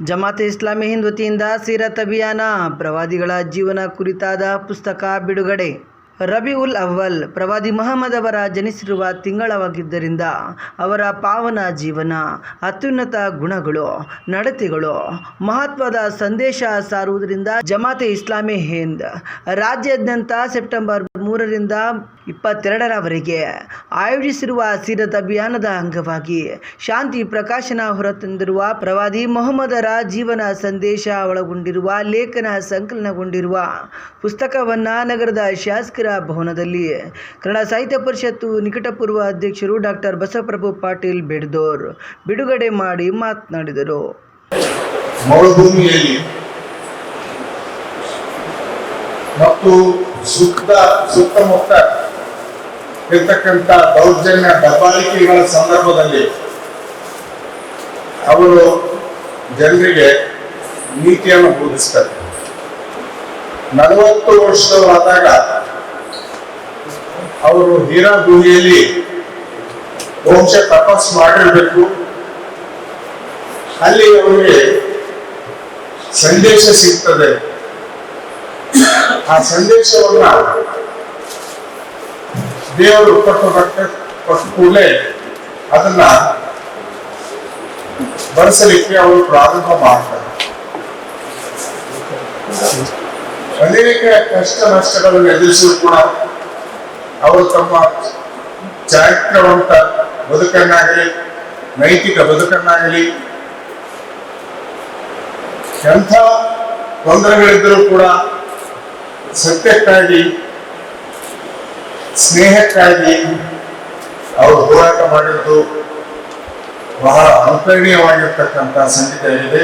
ಜಮಾತೆ ಇಸ್ಲಾಮಿ ಹಿಂದ್ ವತಿಯಿಂದ ಸೀರತ್ ಅಭಿಯಾನ, ಪ್ರವಾದಿಗಳ ಜೀವನ ಕುರಿತಾದ ಪುಸ್ತಕ ಬಿಡುಗಡೆ. ರಬಿ ಉಲ್ ಅವ್ವಲ್, ಪ್ರವಾದಿ ಮಹಮ್ಮದ್ ಅವರ ಜನಿಸಿರುವ ತಿಂಗಳವಾಗಿದ್ದರಿಂದ ಅವರ ಪಾವನ ಜೀವನ, ಅತ್ಯುನ್ನತ ಗುಣಗಳು, ನಡತೆಗಳು, ಮಹತ್ವದ ಸಂದೇಶ ಸಾರುವುದರಿಂದ ಜಮಾತೆ ಇಸ್ಲಾಮಿ ಹಿಂದ್ ರಾಜ್ಯಾದ್ಯಂತ ಸೆಪ್ಟೆಂಬರ್ ಮೂರರಿಂದ ಇಪ್ಪತ್ತೆರಡರವರೆಗೆ ಆಯೋಜಿಸಿರುವ ಸೀರತ್ ಅಭಿಯಾನದ ಅಂಗವಾಗಿ ಶಾಂತಿ ಪ್ರಕಾಶನ ಹೊರತಂದಿರುವ ಪ್ರವಾದಿ ಮೊಹಮ್ಮದರ ಜೀವನ ಸಂದೇಶ ಒಳಗೊಂಡಿರುವ ಲೇಖನ ಸಂಕಲನಗೊಂಡಿರುವ ಪುಸ್ತಕವನ್ನು ನಗರದ ಶಾಸಕರ ಭವನದಲ್ಲಿ ಕನ್ನಡ ಸಾಹಿತ್ಯ ಪರಿಷತ್ತು ನಿಕಟಪೂರ್ವ ಅಧ್ಯಕ್ಷರು ಡಾಕ್ಟರ್ ಬಸವಪ್ರಭು ಪಾಟೀಲ್ ಬೆಡ್ದೋರ್ ಬಿಡುಗಡೆ ಮಾಡಿ ಮಾತನಾಡಿದರು. ಮತ್ತು ಸುತ್ತ ಸುತ್ತಮುತ್ತ ಇರ್ತಕ್ಕಂಥ ದೌರ್ಜನ್ಯ ದಬ್ಬಾಳಿಕೆಗಳ ಸಂದರ್ಭದಲ್ಲಿ ಅವರು ಜನರಿಗೆ ನೀತಿಯನ್ನು ಬೋಧಿಸ್ತಾರೆ. ನಲವತ್ತು ವರ್ಷದವರಾದಾಗ ಅವರು ಹೀರಾ ಗುಹೆಯಲ್ಲಿ ವಂಶ ತಪಸ್ ಮಾಡಿರಬೇಕು. ಅಲ್ಲಿ ಅವರಿಗೆ ಸಂದೇಶ ಸಿಗ್ತದೆ. ಆ ಸಂದೇಶವನ್ನ ದೇವರು ಕೊಟ್ಟು ಕೊಟ್ಟ ಕೂಡಲೇ ಅದನ್ನ ಬಳಸಲಿಕ್ಕೆ ಅವರು ಪ್ರಾರಂಭ ಮಾಡ್ತಾರೆ. ಅನೇಕ ಕಷ್ಟ ನಷ್ಟಗಳನ್ನು ಎದುರಿಸಲು ಕೂಡ ಅವರು ತಮ್ಮ ಚಾರಿತ್ರವಂತ ಬದುಕನ್ನಾಗಲಿ, ನೈತಿಕ ಬದುಕನ್ನಾಗಲಿ, ಎಂಥ ತೊಂದರೆಗಳಿದ್ದರೂ ಕೂಡ ಸತ್ಯಕ್ಕಾಗಿ ಸ್ನೇಹಕ್ಕಾಗಿ ಅವರು ಹೋರಾಟ ಮಾಡಿದ್ದು ಬಹಳ ಅನುಕರಣೀಯವಾಗಿರ್ತಕ್ಕಂಥ ಸಂಗೀತ ಇದೆ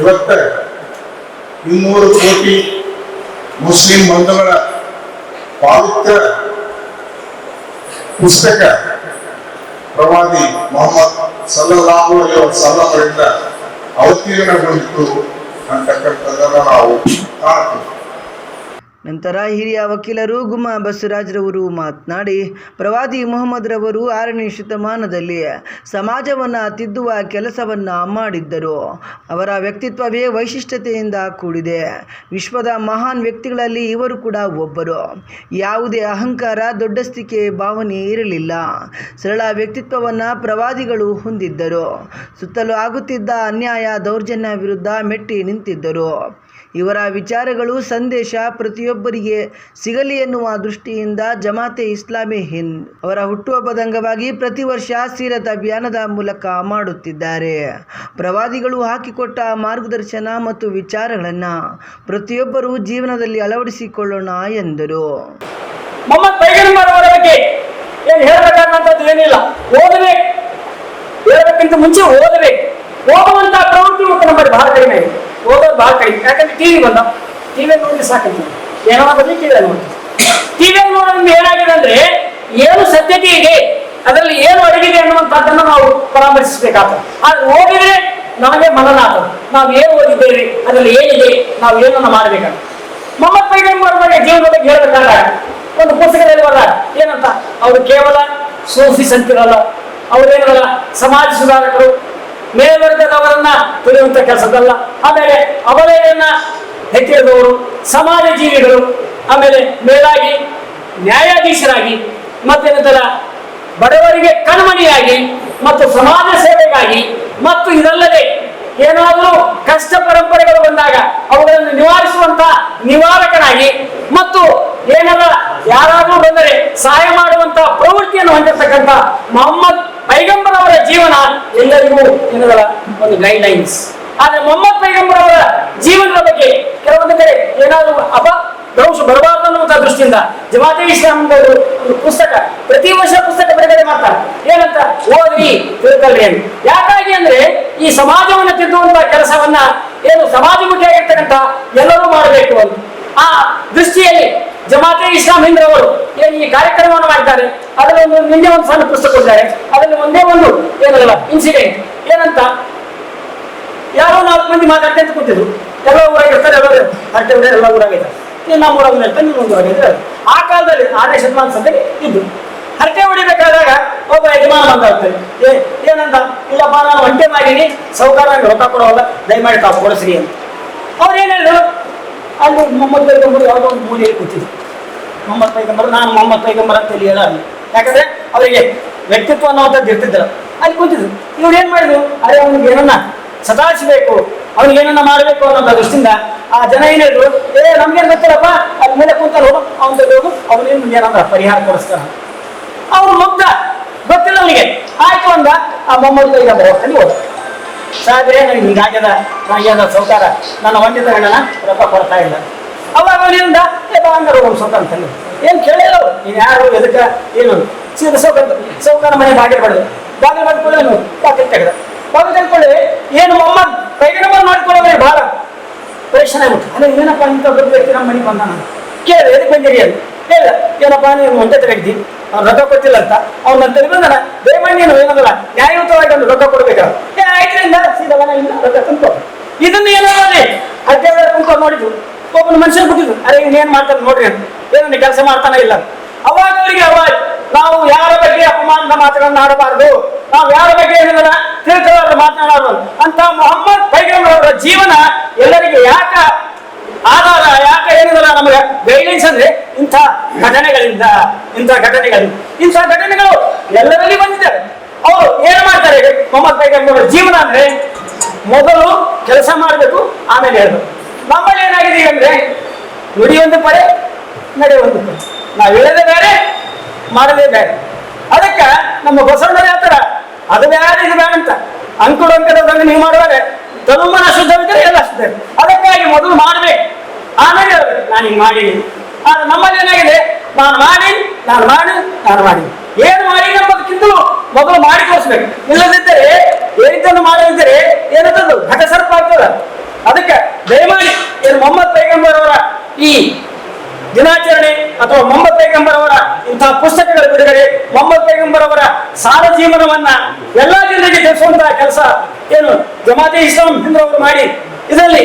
ಇವತ್ತ ಇನ್ನೂರು ಕೋಟಿ ಮುಸ್ಲಿಂ ಬಂಧುಗಳ ಪಾವಿತ್ರ ಪುಸ್ತಕ ಪ್ರವಾದಿ ಮೊಹಮ್ಮದ್ ಸಲ್ಲಾಹು ವಸಲ್ಲಂ ಅವತೀರ್ಣಗೊಂಡಿತ್ತು ಅವತೀರ್ಣಗೊಂಡಿತು ಅಂತಕ್ಕಂಥದ್ದನ್ನ ನಾವು ಕಾಣ್ತೀವಿ. ನಂತರ ಹಿರಿಯ ವಕೀಲರು ಗುಮ್ಮ ಬಸವರಾಜ್ರವರು ಮಾತನಾಡಿ, ಪ್ರವಾದಿ ಮೊಹಮ್ಮದ್ರವರು ಆರನೇ ಶತಮಾನದಲ್ಲಿ ಸಮಾಜವನ್ನು ತಿದ್ದುವ ಕೆಲಸವನ್ನು ಮಾಡಿದ್ದರು. ಅವರ ವ್ಯಕ್ತಿತ್ವವೇ ವೈಶಿಷ್ಟ್ಯತೆಯಿಂದ ಕೂಡಿದೆ. ವಿಶ್ವದ ಮಹಾನ್ ವ್ಯಕ್ತಿಗಳಲ್ಲಿ ಇವರು ಕೂಡ ಒಬ್ಬರು. ಯಾವುದೇ ಅಹಂಕಾರ, ದೊಡ್ಡಸ್ತಿಕೆ, ಭಾವನೆ ಇರಲಿಲ್ಲ. ಸರಳ ವ್ಯಕ್ತಿತ್ವವನ್ನು ಪ್ರವಾದಿಗಳು ಹೊಂದಿದ್ದರು. ಸುತ್ತಲೂ ಆಗುತ್ತಿದ್ದ ಅನ್ಯಾಯ, ದೌರ್ಜನ್ಯ ವಿರುದ್ಧ ಮೆಟ್ಟಿ ನಿಂತಿದ್ದರು. ಇವರ ವಿಚಾರಗಳು ಸಂದೇಶ ಪ್ರತಿಯೊಬ್ಬರಿಗೆ ಸಿಗಲಿ ಎನ್ನುವ ದೃಷ್ಟಿಯಿಂದ ಜಮಾತೆ ಇಸ್ಲಾಮಿ ಹಿಂದ್ ಅವರ ಹುಟ್ಟುಹಬ್ಬದ ಅಂಗವಾಗಿ ಪ್ರತಿ ವರ್ಷ ಸೀರತ್ ಅಭಿಯಾನದ ಮೂಲಕ ಮಾಡುತ್ತಿದ್ದಾರೆ. ಪ್ರವಾದಿಗಳು ಹಾಕಿಕೊಟ್ಟ ಮಾರ್ಗದರ್ಶನ ಮತ್ತು ವಿಚಾರಗಳನ್ನು ಪ್ರತಿಯೊಬ್ಬರೂ ಜೀವನದಲ್ಲಿ ಅಳವಡಿಸಿಕೊಳ್ಳೋಣ ಎಂದರು. ಮುಂಚೆ ಓದಬೇಕು. ಓದುವಂತ ಪ್ರವೃತ್ತಿ ಮತ್ತು ನಮ್ಮಲ್ಲಿ ಬಹಳ ಕಡಿಮೆ ಇದೆ. ಓದೋದು ಭಾಳ ಕಡಿಮೆ. ಯಾಕಂದ್ರೆ ಟಿವಿ ಬಂದ. ಟಿವಿ ನೋಡಿ ಸಾಕಂತ. ಏನೋ ಬದಲಿ ಟಿವಿ ನೋಡಿ ಟಿವಿ ನೋಡೋದ್ರಿಂದ ಏನಾಗಿದೆ ಅಂದ್ರೆ ಏನು ಸತ್ಯತೆ ಇದೆ, ಅದರಲ್ಲಿ ಏನು ಅಡಗಿದೆ ಅನ್ನುವಂಥದ್ದನ್ನು ನಾವು ಪರಾಮರ್ಶಿಸಬೇಕಾಗ್ತದೆ. ಆದ್ರೆ ಓದಿದ್ರೆ ನಮಗೆ ಮನನ ನಾವು ಏನು ಓದಿದ್ದೇವೆ, ಅದರಲ್ಲಿ ಏನಿದೆ, ನಾವು ಏನನ್ನು ಮಾಡಬೇಕಾಗ್ತದೆ. ಮೊಹಮ್ಮದ್ ಪೈಗಂಬರ್ ಬಗ್ಗೆ ಜೀವನದ ಬಗ್ಗೆ ಹೇಳ್ಬೇಕಾದ್ರೆ ಒಂದು ಪುಸ್ತಕದಲ್ಲಿ ಬರಲ್ಲ ಏನಂತ? ಅವರು ಕೇವಲ ಸೋಫಿಸ್ ಅಂತಿರಲ್ಲ ಅವರೇನಲ್ಲ ಸಮಾಜ ಸುಧಾರಕರು ಮೇಲ್ವರ್ಗದವರನ್ನ ತುಳಿಯುವಂತ ಕೆಲಸದಲ್ಲ ಆಮೇಲೆ ಅವಲೆಯನ್ನ ಹೆಚ್ಚಿದವರು ಸಮಾಜ ಜೀವಿಗಳು ಆಮೇಲೆ ಮೇಲಾಗಿ ನ್ಯಾಯಾಧೀಶರಾಗಿ ಮತ್ತೇನಂತರ ಬಡವರಿಗೆ ಕಣ್ಮಣಿಯಾಗಿ, ಮತ್ತು ಸಮಾಜ ಸೇವೆಗಾಗಿ, ಮತ್ತು ಇದಲ್ಲದೆ ಏನಾದರೂ ಕಷ್ಟ ಪರಂಪರೆಗಳು ಬಂದಾಗ ಅವುಗಳನ್ನು ನಿವಾರಿಸುವಂತ ನಿವಾರಕನಾಗಿ, ಮತ್ತು ಏನಾದ ಯಾರಾದರೂ ಬಂದರೆ ಸಹಾಯ ಮಾಡುವಂತ ಪ್ರವೃತ್ತಿಯನ್ನು ಹೊಂದಿರತಕ್ಕಂಥ ಮೊಹಮ್ಮದ್ ಪೈಗಂಬರ್ ಅವರ ಜೀವನ ಎಲ್ಲರಿಗೂ ಏನದಲ್ಲ ಒಂದು ಗೈಡ್ ಲೈನ್ಸ್ ಆದ್ರೆ ಮೊಹಮ್ಮದ್ ಪೈಗಂಬರ್ ಅವರ ಜೀವನದ ಬಗ್ಗೆ ಕೆಲವೊಂದು ಕಡೆ ಏನಾದರೂ ಅಪ ಭ್ರಂಶ ಬರಬಾರದು ಅನ್ನುವಂಥ ದೃಷ್ಟಿಯಿಂದ ಜಮಾತೆ ಇಸ್ಲಾಂ ಒಂದು ಒಂದು ಪುಸ್ತಕ. ಪ್ರತಿ ವರ್ಷ ಪುಸ್ತಕ ಬಿಡುಗಡೆ ಮಾಡ್ತಾರೆ. ಏನಂತ? ಓದ್ರಿ ತಿಳ್ಕೊಳ್ರಿ ಅಂತ. ಯಾಕಾಗಿ ಅಂದ್ರೆ ಈ ಸಮಾಜವನ್ನು ತಿದ್ದುವಂತ ಕೆಲಸವನ್ನ ಏನು ಸಮಾಜಮುಖಿಯಾಗಿರ್ತಕ್ಕಂಥ ಎಲ್ಲರೂ ಮಾಡಬೇಕು ಅಂತ. ಆ ದೃಷ್ಟಿಯಲ್ಲಿ ಜಮಾತೆ ಇಸ್ಲಾಂ ಹಿಂದ್ರವರು ಏನು ಈ ಕಾರ್ಯಕ್ರಮವನ್ನು ಮಾಡಿದ್ದಾರೆ ಅದರಲ್ಲಿ ಒಂದು ನಿನ್ನೆ ಒಂದು ಸಣ್ಣ ಪುಸ್ತಕ ಕೊಟ್ಟಿದ್ದಾರೆ. ಅದರಲ್ಲಿ ಒಂದೇ ಒಂದು ಏನಲ್ಲ ಇನ್ಸಿಡೆಂಟ್ ಏನಂತ? ಯಾರೋ ನಾಲ್ಕು ಮಂದಿ ಮಾತಾಡ್ತಾ ಕೂತಿದ್ರು. ಎಲ್ಲ ಊರಾಗಿರ್ತಾರೆ ಎಲ್ಲ ಊರೇ ಎಲ್ಲ ಊರಾಗಿದ್ದಾರೆ ನೀನು ನಮ್ಮ ಊರಾಗ ಇರ್ತಾರೆ ನಿಮ್ಮ ಒಂದು ಊರಾಗಿರ್ತಾರೆ ಆ ಕಾಲದಲ್ಲಿ ಆರನೇ ಶತಮಾನ ಸಂದರ್ಭ ಇದ್ದು. ಹರಟೆ ಹೊಡಿಬೇಕಾದಾಗ ಒಬ್ಬ ಯಜಮಾನ ಬಂದಾಗ್ತದೆ ಏ, ಏನಂತ? ಇಲ್ಲಪ್ಪ, ನಾನು ಒಂಟೆ ಮಾಡೀನಿ. ಸೌಕಾರ ರೊಕ್ಕ ಕೊಡೋಲ್ಲ ದಯಮಾಡಿ ತಾವು ಕೊಡಿಸ್ರಿ ಅಂತ. ಅವ್ರು ಏನು ಹೇಳಿದ್ರು? ಅಲ್ಲಿ ಪೈಗಂಬರ್ ಯಾವುದೋ ಒಂದು ಮೂಲೆಯಲ್ಲಿ ಕೂತಿದ್ರು. ಮೊಹಮ್ಮದ್ ಪೈಗಂಬರ್ ನಾನು ಮೊಹಮ್ಮದ್ ಪೈಗಂಬರ್ ಅಂತ ಹೇಳಿ ಅಲ್ಲಿ ಯಾಕಂದ್ರೆ ಅವರಿಗೆ ವ್ಯಕ್ತಿತ್ವ ಅನ್ನೋಂಥದ್ದು ಇರ್ತಿದ್ರು ಅಲ್ಲಿ ಕುಂತಿದ್ರು ಇವ್ರು ಏನ್ ಮಾಡಿದ್ರು ಅದೇ ಅವನಿಗೆ ಏನನ್ನ ಸದಾಚಬೇಕು ಅವ್ನಿಗೆ ಏನನ್ನ ಮಾಡಬೇಕು ಅನ್ನೋ ದೃಷ್ಟಿಯಿಂದ ಆ ಜನ ಏನ್ ಹೇಳಿದ್ರು? ಏ, ನಮ್ಗೇನ್ ಗೊತ್ತಿಲ್ಲಪ್ಪ, ಅದ್ ಮೇಲೆ ಕೂತಲ್ಲ ಹೋಗು, ಅವನ ಹೋಗು ಅವನೇನು ಏನಂದ್ರ ಪರಿಹಾರ ಕೊಡಿಸ್ತಾನ. ಅವ್ನು ಮುಗ್ಧ ಗೊತ್ತಿಲ್ಲ ಅವನಿಗೆ. ಆಯ್ತು ಅಂದ, ಆ ಮೊಹಮ್ಮದ್ ಪೈಗಂಬರ್ ಹೋಗ್ತಾನೆ ಹೋದ. ಸಾಹೇಬ್ರೆ, ನನಗೆ ಹಿಂಗಾಗ್ಯದ ನಾಗ್ಯದ ಸೌಕಾರ. ನನ್ನ ಹೊಂದಿದ ಹೆಣ್ಣನ ರೊಕ್ಕ ಕೊಡ್ತಾ ಇಲ್ಲ. ಅವಾಗ ಅವನಿಂದ ಏ ಒಂದು ಸೌಕಾರ ಅಂತಂದು ಏನು ಕೇಳಿಲ್ಲ ನೀನು ಯಾರು? ಎದಕ್ಕೆ? ಏನು? ಸೀದಾ ಸೌಕರ್ಯ ಸೌಕರ್ಯ ಮನೆ ಬಾಗಿಲು ಬಡ್ದು ಬಾಗಿಲು ಮಾಡ್ಕೊಳ್ಳಿ ಏನು ಬಾಗಿಲು ತೆಗೆದ. ಬಾಗಿಲು ತೆಗೆದುಕೊಳ್ಳಿ ಏನು ಮೊಹಮ್ಮದ್? ಪೈಗಂಬರ್ ಮಾಡ್ಕೊಳ್ಳೋದ್ರೆ ಭಾಳ ಪರೀಕ್ಷೆ ಆಗ್ಬಿಟ್ಟು ಅಲ್ಲ ಏನಪ್ಪ ಇಂಥ ದೊಡ್ಡ ವ್ಯಕ್ತಿ ನಮ್ಮ ಮನೆಗೆ ಬಂದಾನ ಕೇಳಿ ಎದಕ್ಕೆ ಬಂದಿರಿ? ಅಲ್ಲಿ ಹೇಳಿದ ಏನಪ್ಪ, ನೀನು ಒಂದೇ ತೆಗೆದಿ ಅವ್ನು ರೊಕ್ಕ ಕೊಟ್ಟಿಲ್ಲ ಅಂತ? ಅವ್ನು ನನ್ನ ತೆಗೆದು ನಾನು ದಯಮಾಡಿ ನೀನು ಏನದಲ್ಲ, ನ್ಯಾಯಯುತವಾಗಿ ಒಂದು ರೊಕ್ಕ ಕೊಡ್ಬೇಕ? ಏ ಆಯ್ತರಿಂದ ಸೀದಾ ಇಲ್ಲ ರೊಕ್ಕ ತುಂಬ ಇದನ್ನ ಏನೋ ಮಾಡಿ ಹತ್ತಿರ ಕುಂತ್ಕೊಂಡು ನೋಡಿದ್ರು ಒಬ್ಬನ ಮನುಷ್ಯ ಬಿಟ್ಟಿದ್ರು. ಅರೆ ಇನ್ನೇನ್ ಏನ್ ಮಾಡ್ತಾನೆ ನೋಡ್ರಿ ಏನು ಕೆಲಸ ಮಾಡ್ತಾನೆ ಇಲ್ಲ. ಅವಾಗ ಅವರಿಗೆ ಅವಾಗ ನಾವು ಯಾರ ಬಗ್ಗೆ ಅಪಮಾನದ ಮಾತುಗಳನ್ನು ಆಡಬಾರದು? ನಾವು ಯಾರ ಬಗ್ಗೆ ಏನಿಲ್ಲ ತಿಳ್ಕೊಳ್ಳಾರ್ದ ಮಾತನಾಡಬಾರ್ದು ಅಂತ ಮೊಹಮ್ಮದ್ ಪೈಗಂಬರ್ ಅವರ ಜೀವನ ಎಲ್ಲರಿಗೆ ಯಾಕ ಆಧಾರ, ಯಾಕೆ ಏನಿಲ್ಲ ನಮಗೆ? ಗೈಡೆನ್ಸ್ ಅಂದ್ರೆ ಇಂಥ ಘಟನೆಗಳಿಂದ, ಇಂಥ ಘಟನೆಗಳು. ಇಂಥ ಘಟನೆಗಳು ಎಲ್ಲರಲ್ಲಿ ಬಂದಿದ್ದಾರೆ ಅವರು ಏನು ಮಾಡ್ತಾರೆ? ಮೊಹಮ್ಮದ್ ಪೈಗಂಬರ್ ಅವರ ಜೀವನ ಅಂದ್ರೆ ಮೊದಲು ಕೆಲಸ ಮಾಡಬೇಕು, ಆಮೇಲೆ ಹೇಳ್ಬೇಕು. ನಮ್ಮಲ್ಲಿ ಏನಾಗಿದೆ ಅಂದ್ರೆ ನುಡಿ ಒಂದು ಪಡೆ, ನಡೆ ಒಂದು ಪಡೆ. ನಾವು ಹೇಳದೆ ಬೇರೆ, ಮಾಡದೇ ಬೇರೆ. ಅದಕ್ಕೆ ನಮ್ಮ ಬಸವಣ್ಣ ಯಾವ ತರ ಅದು ಬೇರೆ ಇದು ಬೇಡ ಅಂತ. ಅಂಕುಡ ನೀವು ಮಾಡುವಾಗ ತನುಮನ ಶುದ್ಧವಿದ್ದರೆ ಎಲ್ಲ ಶುದ್ಧ ಅದಕ್ಕಾಗಿ ಮೊದಲು ಮಾಡಬೇಕು. ಆಮೇಲೆ ಹೇಳ್ಬೇಕು, ನಾನು ಹಿಂಗೆ ಮಾಡಿ ಆದ್ರೆ ನಮ್ಮಲ್ಲಿ ಏನಾಗಿದೆ? ನಾನು ಮಾಡಿ ನಾನು ಮಾಡಿ ನಾನು ಮಾಡಿ. ಏನು ಮಾಡಿ ಎಂಬುದಕ್ಕಿಂತಲೂ ಮೊದಲು ಮಾಡಿ ತೋರಿಸ್ಬೇಕು. ಇಲ್ಲದಿದ್ದರೆ, ಏನಿದ್ದನ್ನು ಮಾಡದಿದ್ದರೆ, ಏನಂತದ್ದು? ಘಟ ಸರ್ಪ ಆಗ್ತದ. ಅದಕ್ಕೆ ದಯಮಾಡಿ ಏನು ಮೊಹಮ್ಮದ್ ಪೈಗಂಬರ್ ಅವರ ಈ ದಿನಾಚರಣೆ ಅಥವಾ ಮೊಹಮ್ಮದ್ ಪೈಗಂಬರ್ ಅವರ ಇಂತಹ ಪುಸ್ತಕಗಳ ಬಿಡುಗಡೆ, ಮೊಹಮ್ಮದ್ ಪೈಗಂಬರ್ ಅವರ ಸಾರ ಜೀವನವನ್ನ ಎಲ್ಲಾ ಜನರಿಗೆ ತಿಳಿಸುವಂತಹ ಕೆಲಸ ಏನು ಜಮಾತೆ ಇಸ್ಲಾಂ ಹಿಂದ್ರವರು ಮಾಡಿ, ಇದರಲ್ಲಿ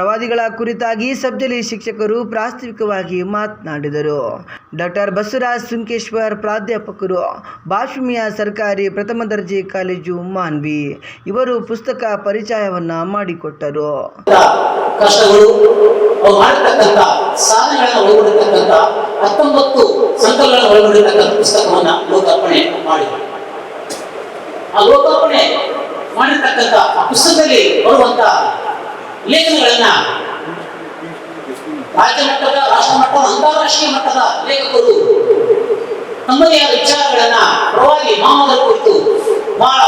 ಪ್ರವಾದಿಗಳ ಕುರಿತಾಗಿ ಸಬ್ಜಲಿ ಶಿಕ್ಷಕರು ಪ್ರಾಸ್ತಾವಿಕವಾಗಿ ಮಾತನಾಡಿದರು. ಡಾಕ್ಟರ್ ಬಸವರಾಜ್ ಸುಂಕೇಶ್ವರ್ ಪ್ರಾಧ್ಯಾಪಕರು ಬಾಷ್ಮಿಯಾ ಸರ್ಕಾರಿ ಪ್ರಥಮ ದರ್ಜೆ ಕಾಲೇಜು ಮಾನ್ವಿ ಇವರು ಪುಸ್ತಕ ಪರಿಚಯವನ್ನು ಮಾಡಿಕೊಟ್ಟರು. ಮಾಡಿರ್ತಕ್ಕಂಥ ಆ ಪುಸ್ತಕದಲ್ಲಿ ಬರುವಂತ ಲೇಖನಗಳನ್ನ. ರಾಜ್ಯ ಮಟ್ಟದ, ರಾಷ್ಟ್ರ ಮಟ್ಟದ ಅಂತಾರಾಷ್ಟ್ರೀಯ ಮಟ್ಟದ ಲೇಖಕರು ತಮ್ಮದೇ ಆದ ವಿಚಾರಗಳನ್ನ ಪ್ರವಾದಿ ಮಾಮೂಲ ಕುರಿತು ಬಹಳ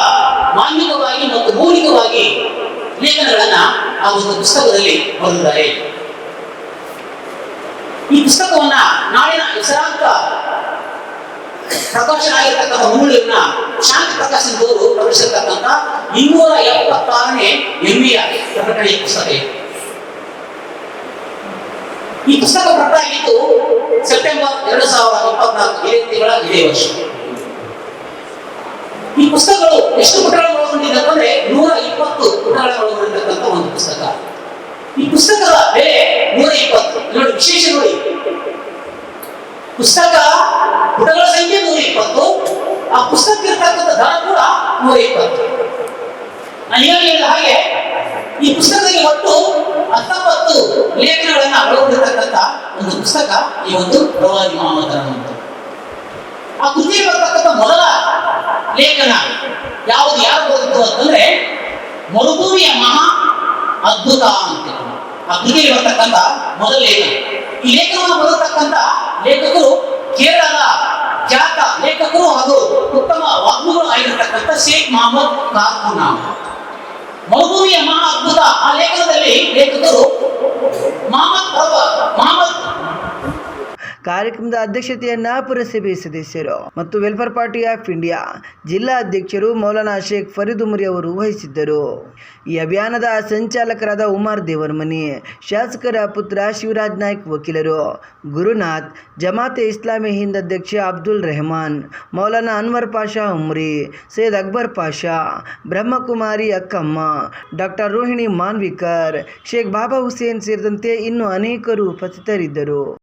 ಮಾನ್ವಿಕವಾಗಿ ಮತ್ತು ಮೌಲಿಕವಾಗಿ ಲೇಖನಗಳನ್ನ ಆ ಒಂದು ಪುಸ್ತಕದಲ್ಲಿ ಬರೆದಿದ್ದಾರೆ. ಈ ಪುಸ್ತಕವನ್ನ ನಾಳಿನ ಹೆಸರಾಂತ ಪ್ರಕಾಶನ ಆಗಿರ್ತಕ್ಕಂಥ ಮಂಗಳೂರಿನ ಶಾಂತಿ ಪ್ರಕಾಶನದವರು ಪ್ರಕಟಿಸಿರ್ತಕ್ಕಂಥ ಇನ್ನೂರ ಎಪ್ಪತ್ತಾರನೇ ಎಂಬಿಯ ಪ್ರಕಟಣೆಯ ಪುಸ್ತಕ. ಈ ಪುಸ್ತಕ ಪ್ರಕಟ ಆಗಿದ್ದು ಸೆಪ್ಟೆಂಬರ್ ಎರಡು ಸಾವಿರದ ಇಪ್ಪತ್ನಾಲ್ಕು ಏಳು ತಿಂಗಳ ಇದೇ ವರ್ಷ. ಈ ಪುಸ್ತಕಗಳು ಎಷ್ಟು ಪುಟಗಳನ್ನು ಒಳಗೊಂಡಿದೆ ಅಂದ್ರೆ ನೂರ ಇಪ್ಪತ್ತು ಪುಟಗಳನ್ನು ಒಳಗೊಂಡಿರ್ತಕ್ಕಂಥ ಒಂದು ಪುಸ್ತಕ. ಈ ಪುಸ್ತಕದ ಬೆಲೆ ನೂರ ಇಪ್ಪತ್ತು ನೋಡಿ ವಿಶೇಷ ನೋಡಿ ಪುಸ್ತಕ ಪುಟಗಳ ಸಂಖ್ಯೆ ನೂರ ಇಪ್ಪತ್ತು ಆ ಪುಸ್ತಕ ಇರ್ತಕ್ಕಂಥ ದರ ಕೂಡ ನೂರ ಇಪ್ಪತ್ತು ನಾನು ಹೇಳಿದ ಹಾಗೆ, ಈ ಪುಸ್ತಕದಲ್ಲಿ ಒಟ್ಟು ಹತ್ತೊಂಬತ್ತು ಲೇಖನಗಳನ್ನ ಒಳಗೊಂಡಿರ್ತಕ್ಕಂಥ ಒಂದು ಪುಸ್ತಕ ಈ ಒಂದು ಪ್ರವಾದಿ ಅನ್ನುವಂಥದ್ದು. ಆ ಕೃತಿ ಬರ್ತಕ್ಕಂಥ ಮೊದಲ ಲೇಖನ ಯಾವುದು, ಯಾರು ಬರುತ್ತೆ ಅಂತಂದ್ರೆ, ಮರುಭೂಮಿಯ ಮಹಾ ಅದ್ಭುತ ಅಂತ. ಆ ಕೃತಿಯಲ್ಲಿ ಬರ್ತಕ್ಕಂಥ ಮೊದಲ ಲೇಖನ. ಈ ಲೇಖನವನ್ನು ಬರತಕ್ಕಂಥ ಲೇಖಕರು ಕೇರಳದ ಲೇಖಕರು ಹಾಗೂ ಉತ್ತಮ ವಾಗ್ಮಿಗಳು ಆಗಿರತಕ್ಕಂಥ ಶೇಖ್ ಮಹಮ್ಮದ್ ಖಾನ್ ಮರುಭೂಮಿಯ ಮಹಾ ಅದ್ಭುತ ಆ ಲೇಖನದಲ್ಲಿ ಲೇಖಕರು ಮಹಮ್ಮದ್ ಮೊಹಮ್ಮದ್ ಕಾರ್ಯಕ್ರಮದ ಅಧ್ಯಕ್ಷತೆಯನ್ನ ಪುರಸಭೆ ಸದಸ್ಯರು ಮತ್ತು ವೆಲ್ಫೇರ್ ಪಾರ್ಟಿ ಆಫ್ ಇಂಡಿಯಾ ಜಿಲ್ಲಾ ಅಧ್ಯಕ್ಷರು ಮೌಲಾನಾ ಶೇಖ್ ಫರೀದ್ ಉಮರಿ ಅವರು ವಹಿಸಿದ್ದರು. ಈ ಅಭಿಯಾನದ ಸಂಚಾಲಕರಾದ ಉಮಾರ್ ದೇವರಮನಿ, ಶಾಸಕರ ಪುತ್ರ ಶಿವರಾಜ್ ನಾಯ್ಕ್ ವಕೀಲರು, ಗುರುನಾಥ್, ಜಮಾತೆ ಇಸ್ಲಾಮಿ ಹಿಂದ್ ಅಧ್ಯಕ್ಷ ಅಬ್ದುಲ್ ರೆಹಮಾನ್, ಮೌಲಾನಾ ಅನ್ವರ್ ಪಾಷಾ ಉಮ್ರಿ, ಸೈಯದ್ ಅಕ್ಬರ್ ಪಾಷಾ, ಬ್ರಹ್ಮಕುಮಾರಿ ಅಕ್ಕಮ್ಮ, ಡಾಕ್ಟರ್ ರೋಹಿಣಿ ಮಾನ್ವಿಕರ್, ಶೇಖ್ ಬಾಬಾ ಹುಸೇನ್ ಸೇರಿದಂತೆ ಇನ್ನೂ ಅನೇಕರು ಉಪಸ್ಥಿತರಿದ್ದರು.